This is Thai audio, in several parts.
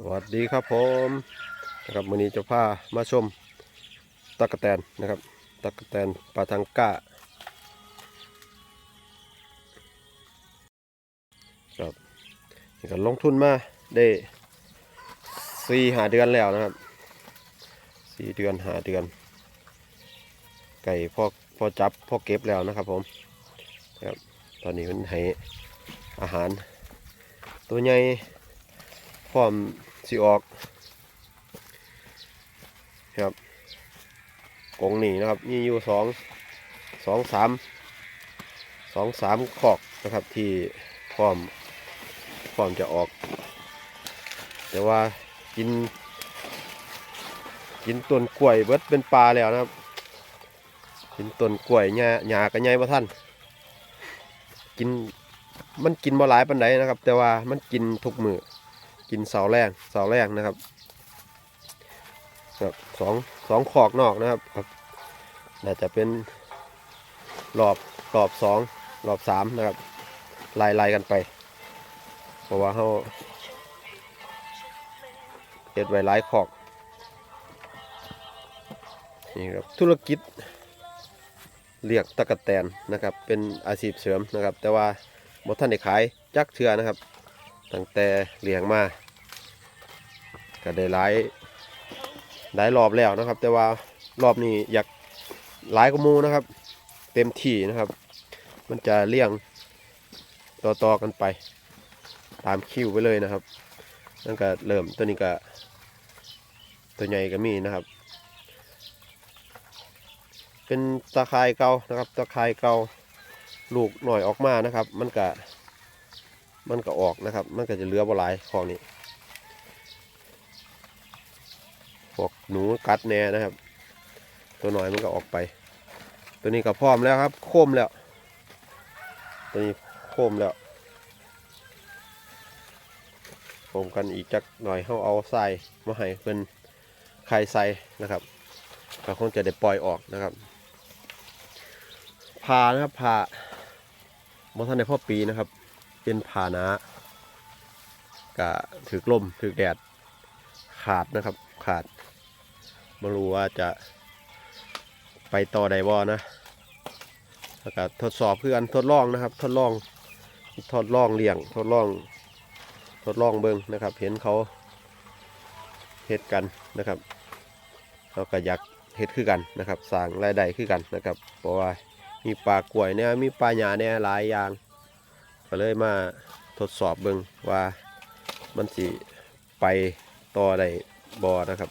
สวัสดีครับผมนะครับวันนี้จะพามาชมตะกแตนนะครับตะกแตนปลาทังก้าครับนี่ก็ลงทุนมาได้สี่หาเดือนแล้วนะครับสี่เดือนหาเดือน ไก่พอพอจับพ่อเก็บแล้วนะครับผมครับตอนนี้มันให้อาหาร ตัวใหญ่พร้อม สิออกครับกงนี่นะครับมีอยู่สองสองสามสองสามขอกนะครับที่พร้อมพร้อมจะออก แต่ว่ากิน กินต้นกล้วยเบิดเป็นปลาแล้วนะครับ กินต้นกล้วยหญ้าหญ้ากันใหญ่บ่ท่านกินมันกินบ่หลายปันไดนะครับ แต่ว่ามันกินทุกมือ กินเสาแรงเสาแรงนะครับครับสองสองขอกนอกนะครับครับน่าจะเป็นรอบรอบสองรอบสามนะครับไล่ไล่กันไป เพราะว่าเขาเอ็ดไว้หลายขอกนี่ครับธุรกิจเรียกตะกะแตนนะครับ เป็นอาชีพเสริมนะครับ แต่ว่าบท่านได้ขายจักเทือนะครับ ตั้งแต่เลี้ยงมาก็ได้หลายหลายรอบแล้วนะครับ แต่ว่ารอบนี้อยากหลายกว่ามูนะครับ เต็มที่นะครับ มันจะเลี้ยงต่อๆกันไป ตามคิวไปเลยนะครับนั่นก็เริ่มตัวนี้ก็ตัวใหญ่ก็มีนะครับ เป็นตะไคร่เก่านะครับ ตะไคร่เก่าลูกหน่อยออกมานะครับ มันก็ มันก็ออกนะครับ มันก็จะเหลือบหลายของนี้พวกหนูกัดแน่นะครับ ตัวหน่อยมันก็ออกไป ตัวนี้ก็พร้อมแล้วครับ โค้มแล้ว ตัวนี้โค้มแล้วโค้มกันอีกจักหน่อยเขาเอาใส่มาให้เป็นไข่ใส่นะครับก็คงจะได้ปล่อยออกนะครับพานะครับพาบอท่านในพ่อปีนะครับ เป็นผานะกะถือกลมถือแดดขาดนะครับ ขาดไม่รู้ว่าจะไปต่อใดบ่นะแล้วก็ทดสอบเพื่อนทดลองนะครับ ทดลองทดลองเลี้ยงทดลอง ทดลองเบิ้งนะครับ เห็นเขาเฮ็ดกันนะครับเราก็อยากเฮ็ดคือกันนะครับสร้างรายได้คือกันนะครับ เพราะว่ามีปลากล้วยเนี่ยมีปลาหยาเนี่ยหลายอย่าง ก็เลยมาทดสอบเบิ่งว่ามันสิไปต่อได้บอนะครับ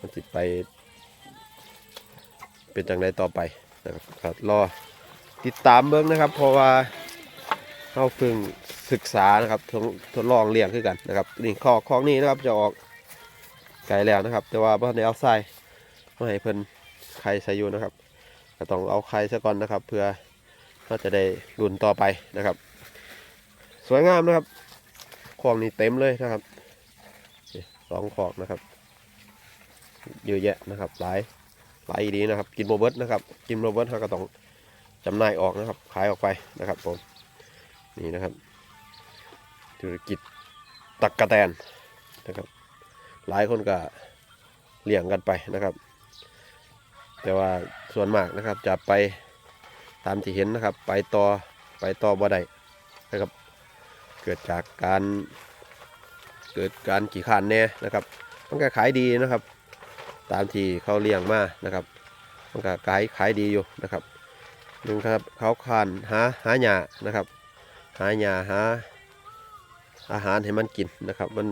มันสิไป เป็นจังไดต่อไปนะครับรอติดตามเบิ่งนะครับ เพราะว่าเข้าเพิ่งศึกษานะครับทดทดลองเลี้ยงขึ้นกันนะครับนี่ข้อข้อนี้นะครับจะออกไกลแล้วนะครับ แต่ว่าเพื่อนเอาใส่มาให้เพิ่นไข่ใส่อยู่นะครับก็ต้องเอาไข่ซะก่อนนะครับ เพื่อ ก็จะได้รุ่นต่อไปนะครับ สวยงามนะครับคลองนี้เต็มเลยนะครับสองขอกนะครับเยอะแยะนะครับหลายหลายดีนะครับ กินโบเบิร์ตนะครับกินโบเบิร์ตเขาก็ต้องจำหน่ายออกนะครับ ขายออกไปนะครับผมนี่นะครับ ธุรกิจตักกะแตนนะครับ หลายคนก็เลี้ยงกันไปนะครับ แต่ว่าส่วนมากนะครับจะไป ตามที่เห็นนะครับ ไปต่อไปต่อบ่ได้นะครับ เกิดจากการเกิดการขี่ขานแน่นะครับ มันก็ขายดีนะครับ ตามที่เขาเลี้ยงมานะครับ มันก็ขายขายดีอยู่นะครับหนึ่งครับเขาขานหาหาหญ้านะครับ หาหญ้าหาอาหารให้มันกินนะครับ มัน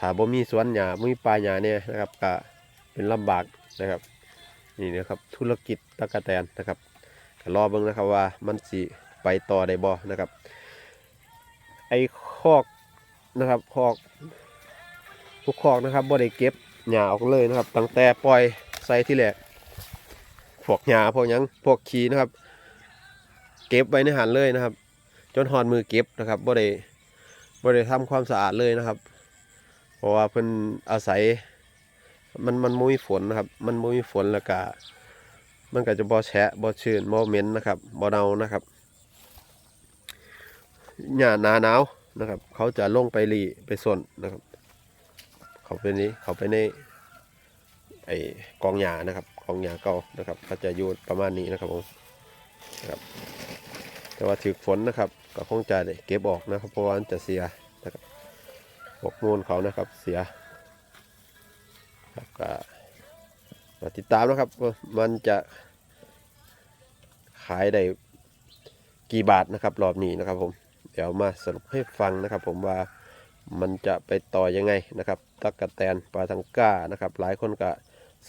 หาบ่มีสวนหญ้าบ่มีปลาหญ้าเนี่ยนะครับก็เป็นลำบากนะครับ นี่นะครับธุรกิจตะกะแตนนะครับ รอเบิ่งนะครับว่ามันสิไปต่อได้บ่นะครับ ไอ้คอกนะครับคอกทุกคอกนะครับบ่ได้เก็บหญ้าออกเลยนะครับ ตั้งแต่ปล่อยใส่ที่แรกพวกหญ้าพวกยังพวกขี้นะครับ เก็บไว้ในหันเลยนะครับ จนหอนมือเก็บนะครับบ่ได้บ่ได้ทำความสะอาดเลยนะครับ เพราะว่าเพิ่นอาศัยมันมันมุ้ยฝนนะครับ มันมุ้ยฝนแล้วก็ มันก็จะบ่แฉะบ่ชื้นบ่เหม็นนะครับบ่เน่านะครับหญ้าหนาหนาวนะครับ เขาจะลงไปหลีไปส่นนะครับ เขาไปนี้เขาไปในไอ้กองหญ้านะครับกองหญ้าเก่านะครับเขาจะอยู่ประมาณนี้นะครับผมนะครับ แต่ว่าถือฝนนะครับก็คงจะเก็บออกนะครับเพราะว่ามันจะเสียนะครับพวกมูลเขานะครับเสียครับก็ ติดตามนะครับมันจะขายได้กี่บาทนะครับรอบนี้นะครับผมเดี๋ยวมาสรุปให้ฟังนะครับ ผมว่ามันจะไปต่อยังไงนะครับตักกะแตนปลาทังก้านะครับ หลายคนก็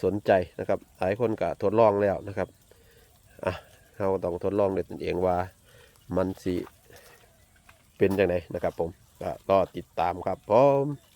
สนใจนะครับ หลายคนก็ทดลองแล้วนะครับอะเราต้องทดลองด้วยตนเองว่ามันสิเป็นยังไงนะครับ ผมก็รอติดตามครับผม